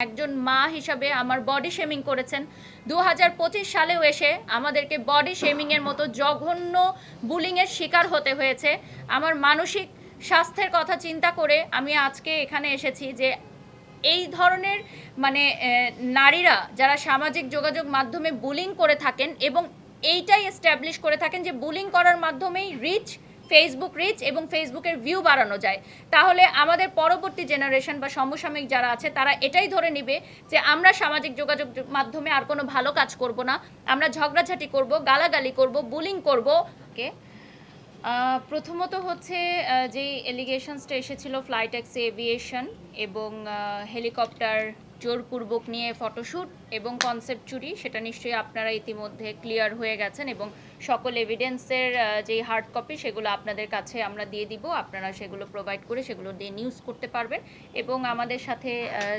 একজন মা হিসাবে আমার বডি শেমিং করেছেন। দু হাজার পঁচিশ সালেও এসে আমাদেরকে বডি শেমিংয়ের মতো জঘন্য বুলিংয়ের শিকার হতে হয়েছে। আমার মানসিক স্বাস্থ্যের কথা চিন্তা করে আমি আজকে এখানে এসেছি যে এই ধরনের মানে নারীরা যারা সামাজিক যোগাযোগ মাধ্যমে বুলিং করে থাকেন এবং এইটাই এস্টাবলিশ করে থাকেন যে বুলিং করার মাধ্যমেই রিচ ফেসবুক রিচ এবং ফেসবুকের ভিউ বাড়ানো যায়। তাহলে আমাদের পরবর্তী জেনারেশন বা সমসাময়িক যারা আছে, তারা এটাই ধরে নিবে যে আমরা সামাজিক যোগাযোগ মাধ্যমে আর কোনো ভালো কাজ করব না। আমরা ঝগড়াঝাটি করব, গালাগালি করব বুলিং করব। কে প্রথমত হচ্ছে যেই এলিগেশনসটা এসেছিল ফ্লাইট ট্যাক্স এভিয়েশন এবং হেলিকপ্টার জোরপূর্বক নিয়ে ফটোশ্যুট এবং কনসেপ্ট চুরি, সেটা নিশ্চয়ই আপনারা ইতিমধ্যে ক্লিয়ার হয়ে গেছেন এবং সকল এভিডেন্সের যেই হার্ড কপি সেগুলো আপনাদের কাছে আমরা দিয়ে দিব। আপনারা সেগুলো প্রোভাইড করে সেগুলো দিয়ে নিউজ করতে পারবেন। এবং আমাদের সাথে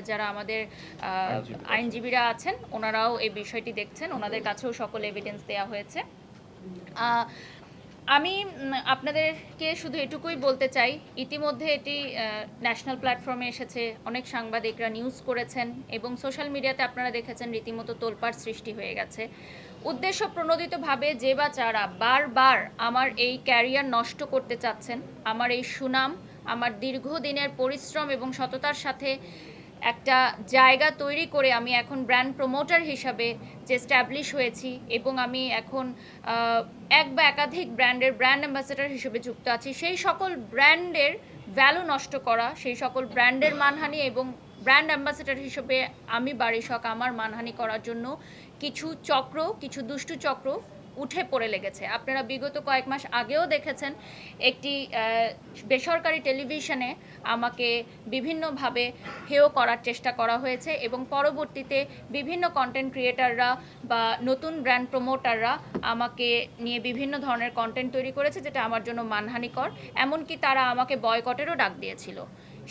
যারা আমাদের। আইনজীবীরা আছেন। ওনারাও এই বিষয়টি দেখছেন। ওনাদের কাছেও সকল এভিডেন্স দেওয়া হয়েছে। আমি আপনাদেরকে শুধু এটুকুই বলতে চাই ইতিমধ্যে এটি ন্যাশনাল প্ল্যাটফর্মে এসেছে। অনেক সাংবাদিকরা নিউজ করেছেন এবং সোশ্যাল মিডিয়াতে আপনারা দেখেছেন রীতিমতো তোলপাড় সৃষ্টি হয়ে গেছে। উদ্দেশ্য প্রণোদিতভাবে যে বা যারা বারবার আমার এই ক্যারিয়ার নষ্ট করতে চাচ্ছেন, আমার এই সুনাম, আমার দীর্ঘদিনের পরিশ্রম এবং সততার সাথে একটা জায়গা তৈরি করে আমি এখন ব্র্যান্ড প্রমোটার হিসাবে যে স্ট্যাবলিশ হয়েছি এবং আমি এখন এক বা একাধিক ব্র্যান্ডের ব্র্যান্ড অ্যাম্বাসেডর হিসেবে যুক্ত আছি, সেই সকল ব্র্যান্ডের ভ্যালু নষ্ট করা, সেই সকল ব্র্যান্ডের মানহানি এবং ব্র্যান্ড অ্যাম্বাসেডর হিসেবে আমি বারিশক আমার মানহানি করার জন্য কিছু চক্র, কিছু দুষ্টু চক্র উঠে পড়ে লেগেছে। আপনারা বিগত কয়েক মাস আগেও দেখেছেন, একটি বেসরকারি টেলিভিশনে আমাকে বিভিন্নভাবে হেয় করার চেষ্টা করা হয়েছে এবং পরবর্তীতে বিভিন্ন কন্টেন্ট ক্রিয়েটাররা বা নতুন ব্র্যান্ড প্রমোটাররা আমাকে নিয়ে বিভিন্ন ধরনের কন্টেন্ট তৈরি করেছে, যেটা আমার জন্য মানহানিকর। এমনকি তারা আমাকে বয়কটেরও ডাক দিয়েছিল।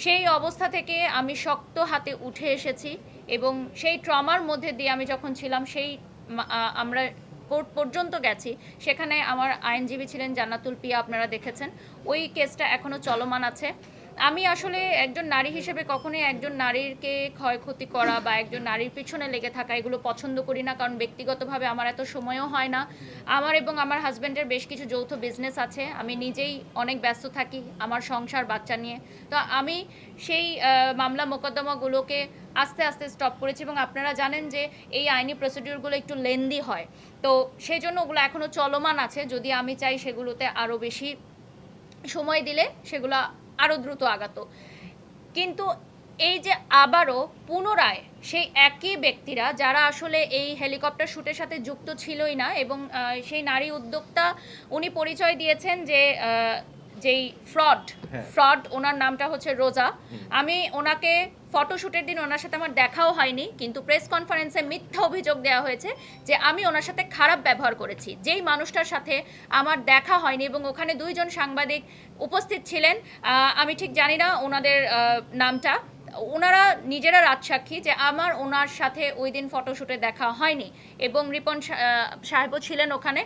সেই অবস্থা থেকে আমি শক্ত হাতে উঠে এসেছি এবং সেই ট্রমার মধ্যে দিয়ে আমি যখন ছিলাম, সেই আমরা কোর্ট পর্যন্ত গেছি। সেখানে আমার আইনজীবী ছিলেন জান্নাতুল পিয়া, আপনারা দেখেছেন। ওই কেসটা এখনও চলমান আছে। আমি আসলে একজন নারী হিসেবে কখনোই একজন নারীরকে ক্ষয়ক্ষতি করা বা একজন নারীর পিছনে লেগে থাকা এগুলো পছন্দ করি না, কারণ ব্যক্তিগতভাবে আমার এত সময়ও হয় না। আমার এবং আমার হাজব্যান্ডের বেশ কিছু যৌথ বিজনেস আছে, আমি নিজেই অনেক ব্যস্ত থাকি আমার সংসার, বাচ্চা নিয়ে। তো আমি সেই মামলা মোকদ্দমাগুলোকে আস্তে আস্তে স্টপ করেছি এবং আপনারা জানেন যে এই আইনি প্রসিডিউরগুলো একটু লেন্দি হয়। তো সেই জন্য ওগুলো এখনও চলমান আছে, যদি আমি চাই সেগুলোতে আরও বেশি সময় দিলে সেগুলো আরও দ্রুত আগাত। কিন্তু এই যে আবারও পুনরায় সেই একই ব্যক্তিরা যারা আসলে এই হেলিকপ্টার শ্যুটের সাথে যুক্ত ছিলই না এবং সেই নারী উদ্যোক্তা, উনি পরিচয় দিয়েছেন যে যেই ফ্রড হ্যাঁ। ফ্রড ওনার নামটা হচ্ছে রোজা। আমি ওনাকে ফটোশ্যুটের দিন ওনার সাথে আমার দেখাও হয়নি কিন্তু প্রেস কনফারেন্সে মিথ্যা অভিযোগ দেওয়া হয়েছে যে আমি ওনার সাথে খারাপ ব্যবহার করেছি। যেই মানুষটার সাথে আমার দেখা হয়নি এবং ওখানে দুইজন সাংবাদিক উপস্থিত ছিলেন আমি ঠিক জানি না ওনাদের নামটা। ওনারা নিজেরা রাজসাক্ষী যে আমার ওনার সাথে ওই দিন ফটোশ্যুটে দেখা হয়নি এবং রিপন সাহেবও ছিলেন ওখানে।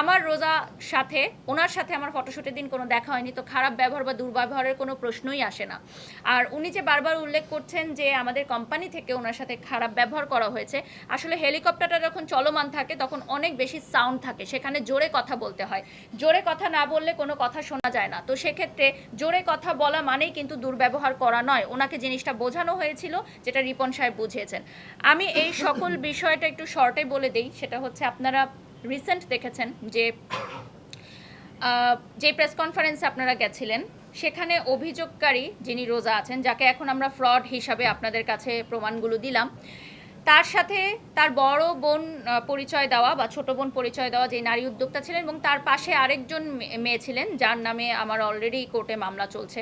আমার রোজা সাথে, ওনার সাথে আমার ফটোশ্যুটের দিন কোনো দেখা হয়নি, তো খারাপ ব্যবহার বা দুর্ব্যবহারের কোনো প্রশ্নই আসে না। আর উনি যে বারবার উল্লেখ করছেন যে আমাদের কোম্পানি থেকে ওনার সাথে খারাপ ব্যবহার করা হয়েছে, আসলে হেলিকপ্টারটা যখন চলমান থাকে, তখন অনেক বেশি সাউন্ড থাকে, সেখানে জোরে কথা বলতে হয়। জোরে কথা না বললে কোনো কথা শোনা যায় না। তো সেক্ষেত্রে জোরে কথা বলা মানেই কিন্তু দুর্ব্যবহার করা নয়। ওনাকে জিনিসটা বোঝানো হয়েছিল, যেটা রিপন সাহেব বুঝিয়েছেন। আমি এই সকল বিষয়টা একটু শর্টে বলে দেই, সেটা হচ্ছে আপনারা রিসেন্ট দেখেছেন যে যে প্রেস কনফারেন্সে আপনারা গেছিলেন, সেখানে অভিযোগকারী যিনি রোজা আছেন, যাকে এখন আমরা ফ্রড হিসাবে আপনাদের কাছে প্রমাণগুলো দিলাম, তার সাথে তার বড় বোন পরিচয় দেওয়া বা ছোট বোন পরিচয় দেওয়া যে নারী উদ্যোক্তা ছিলেন এবং তার পাশে আরেকজন মেয়ে ছিলেন, যার নামে আমার অলরেডি কোর্টে মামলা চলছে।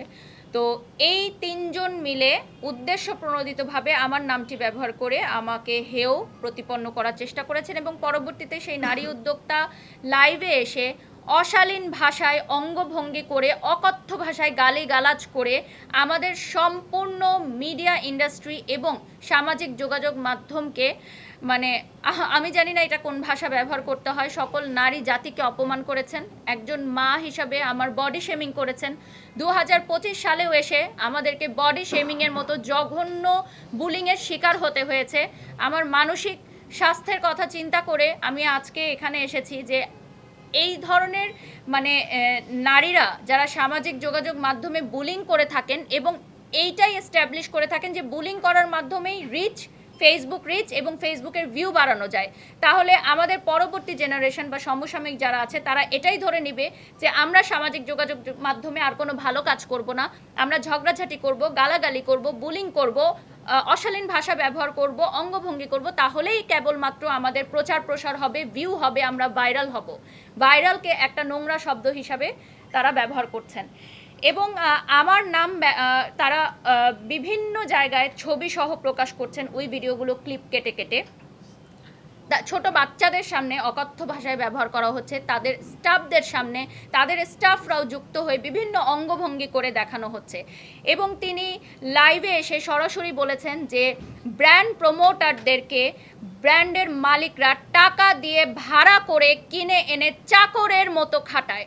তো এই তিনজন মিলে উদ্দেশ্য প্রণোদিতভাবে আমার নামটি ব্যবহার করে আমাকে হেও প্রতিপন্ন করার চেষ্টা করেছেন এবং পরবর্তীতে সেই নারী উদ্যোক্তা লাইভে এসে অশালীন ভাষায় অঙ্গভঙ্গি করে, অকথ্য ভাষায় গালি গালাজ করে আমাদের সম্পূর্ণ মিডিয়া ইন্ডাস্ট্রি এবং সামাজিক যোগাযোগ মাধ্যমকে মানে আমি জানি না এটা কোন ভাষা ব্যবহার করতে হয়। সকল নারী জাতিকে অপমান করেছেন। একজন মা হিসাবে আমার বডি শেমিং করেছেন। দু হাজার পঁচিশ সালেও এসে আমাদেরকে বডি শেমিংয়ের মতো জঘন্য বুলিংয়ের শিকার হতে হয়েছে। আমার মানসিক স্বাস্থ্যের কথা চিন্তা করে আমি আজকে এখানে এসেছি যে, এই ধরনের মানে নারীরা যারা সামাজিক যোগাযোগ মাধ্যমে বুলিং করে থাকেন এবং এইটাই এস্টাবলিশ করে থাকেন যে বুলিং করার মাধ্যমেই রিচ ফেসবুক রিচ এবং ফেসবুকের ভিউ বাড়ানো যায়। তাহলে আমাদের পরবর্তী জেনারেশন বা সমসাময়িক যারা আছে, তারা এটাই ধরে নেবে যে আমরা সামাজিক যোগাযোগ মাধ্যমে আর কোনো ভালো কাজ করব না। আমরা ঝগড়াঝাটি করব, গালাগালি করব বুলিং করব অশালীন ভাষা ব্যবহার করব, অঙ্গভঙ্গি করব, তাহলেই কেবলমাত্র আমাদের প্রচার প্রসার হবে ভিউ হবে, আমরা ভাইরাল হব। ভাইরালকে একটা নোংরা শব্দ হিসাবে তারা ব্যবহার করছেন। এবং আমার নাম তারা বিভিন্ন জায়গায় ছবি সহ প্রকাশ করছেন ওই ভিডিওগুলো ক্লিপ কেটে কেটে। ছোট বাচ্চাদের সামনে অকথ্য ভাষায় ব্যবহার করা হচ্ছে, তাদের স্টাফদের সামনে, তাদের স্টাফরাও যুক্ত হয়ে বিভিন্ন অঙ্গভঙ্গি করে দেখানো হচ্ছে। এবং তিনি লাইভে এসে সরাসরি বলেছেন যে, ব্র্যান্ড প্রমোটারদেরকে ব্র্যান্ডের মালিকরা টাকা দিয়ে ভাড়া করে কিনে এনে চাকরের মতো খাটায়।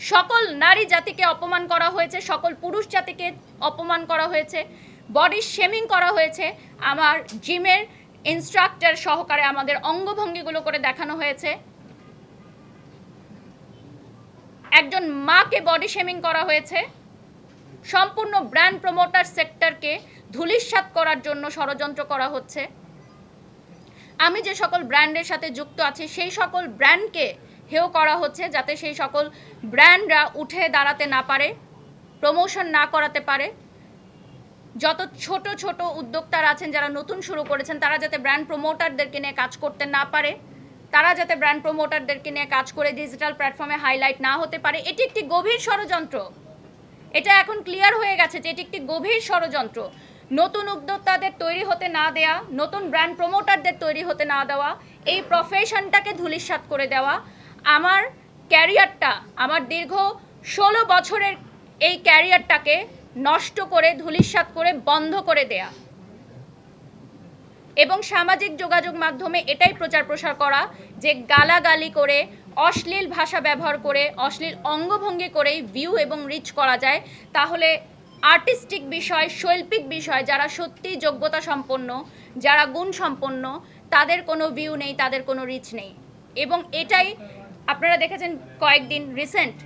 সকল নারী জাতিকে অপমান করা হয়েছে, সকল পুরুষ জাতিকে অপমান করা হয়েছে বডি শেমিং করা হয়েছে। আমার জিমের ইনস্ট্রাক্টর সহকারে আমাদের অঙ্গভঙ্গিগুলো করে দেখানো হয়েছে। একজন মাকে বডি শেমিং করা হয়েছে। সম্পূর্ণ ব্র্যান্ড প্রমোটার সেক্টরকে ধূলিসাৎ করার জন্য ষড়যন্ত্র করা হচ্ছে। আমি যে সকল ব্র্যান্ডের সাথে যুক্ত আছি, সেই সকল ব্র্যান্ডকে হেয় করা হচ্ছে যাতে সেই সকল ব্র্যান্ডরা উঠে দাঁড়াতে না পারে, প্রমোশন না করাতে পারে। যত ছোট ছোট উদ্যোক্তারা আছেন, যারা নতুন শুরু করেছেন, তারা যাতে ব্র্যান্ড প্রমোটারদেরকে নিয়ে কাজ করতে না পারে, তারা যাতে ব্র্যান্ড প্রমোটারদেরকে নিয়ে কাজ করে ডিজিটাল প্ল্যাটফর্মে হাইলাইট না হতে পারে, এটি একটি গভীর ষড়যন্ত্র। এটা এখন ক্লিয়ার হয়ে গেছে যে এটি একটি গভীর ষড়যন্ত্র। নতুন উদ্যোক্তাদের তৈরি হতে না দেয়া, নতুন ব্র্যান্ড প্রমোটারদের তৈরি হতে না দেওয়া, এই প্রফেশনটাকে ধূলিসাৎ করে দেওয়া আমার ক্যারিয়ারটা, আমার দীর্ঘ ষোলো বছরের এই ক্যারিয়ারটাকে নষ্ট করে, ধূলিসাৎ করে, বন্ধ করে দেয়া এবং সামাজিক যোগাযোগ মাধ্যমে এটাই প্রচার প্রসার করা যে গালাগালি করে, অশ্লীল ভাষা ব্যবহার করে, অশ্লীল অঙ্গভঙ্গি করেই ভিউ এবং রিচ করা যায়, তাহলে আর্টিস্টিক বিষয়, শৈল্পিক বিষয়, যারা সত্যি যোগ্যতা সম্পন্ন, যারা গুণ সম্পন্ন, তাদের কোনো ভিউ নেই, তাদের কোনো রিচ নেই এবং এটাই আপনারা দেখেছেন কয়েকদিন রিসেন্ট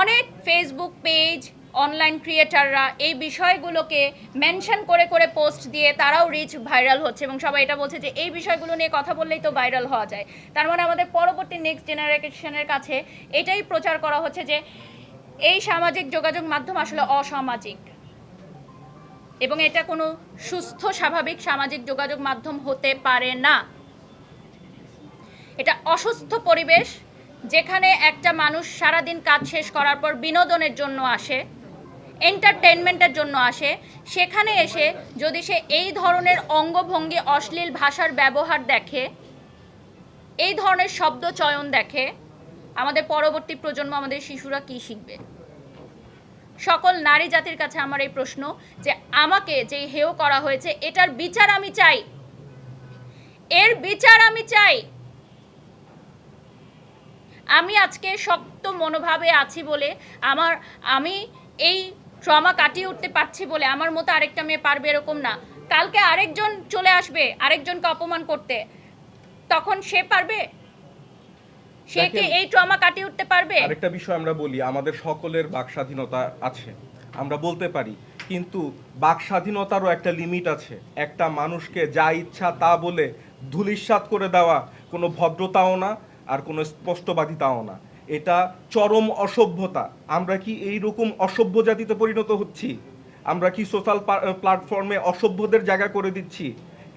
অনেক ফেসবুক পেজ অনলাইন ক্রিয়েটাররা এই বিষয়গুলোকে মেনশন করে করে পোস্ট দিয়ে তারাও রিচ ভাইরাল হচ্ছে এবং সবাই এটা বলছে যে এই বিষয়গুলো নিয়ে কথা বললেই তো ভাইরাল হওয়া যায়। তার মানে আমাদের পরবর্তী নেক্সট জেনারেশনের কাছে এটাই প্রচার করা হচ্ছে যে এই সামাজিক যোগাযোগ মাধ্যম আসলে অসামাজিক। এবং এটা কোনো সুস্থ, স্বাভাবিক সামাজিক যোগাযোগ মাধ্যম হতে পারে না। এটা অসুস্থ পরিবেশ যেখানে একটা মানুষ সারাদিন কাজ শেষ করার পর বিনোদনের জন্য আসে এন্টারটেনমেন্টের জন্য আসে, সেখানে এসে যদি সে এই ধরনের অঙ্গভঙ্গি অশ্লীল ভাষার ব্যবহার দেখে, এই ধরনের শব্দ চয়ন দেখে, আমাদের পরবর্তী প্রজন্ম আমাদের শিশুরা কি শিখবে? সকল নারী জাতির কাছে আমার এই প্রশ্ন যে আমাকে যে হেয় করা হয়েছে, এটার বিচার আমি চাই। এর বিচার আমি চাই। আমি আজকে শক্ত মনোভাবে আছি বলে আমার আমি এই ট্রমা কাটিয়ে উঠতে পারছি বলে আমার মতো আরেকটা মেয়ে পারবে এরকম না। কালকে আরেকজন চলে আসবে আরেকজনকে অপমান করতে। তখন সে পারবে? সে কি এই ট্রমা কাটিয়ে উঠতে পারবে? আরেকটা বিষয় আমরা বলি আমাদের সকলের বাক স্বাধীনতা আছে আমরা বলতে পারি। কিন্তু বাক স্বাধীনতারও একটা লিমিট আছে। একটা মানুষকে যা ইচ্ছা তা বলে ধূলিসাৎ করে দেওয়া কোনো ভদ্রতাও না আর কোনো স্পষ্টবাদিতাও না। এটা চরম অসভ্যতা। আমরা কি এই রকম অসভ্য জাতিতে পরিণত হচ্ছি? আমরা কি সোশ্যাল প্ল্যাটফর্মে অসভ্যদের জায়গা করে দিচ্ছি?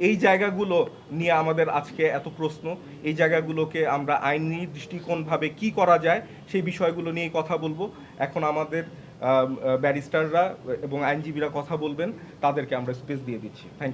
এই জায়গাগুলো নিয়ে আমাদের আজকে এত প্রশ্ন। এই জায়গাগুলোকে আমরা আইনি দৃষ্টিকোণভাবে কি করা যায়, সেই বিষয়গুলো নিয়ে কথা বলব। এখন আমাদের ব্যারিস্টাররা এবং আইনজীবীরা কথা বলবেন, তাদেরকে আমরা স্পেস দিয়ে দিচ্ছি। থ্যাংক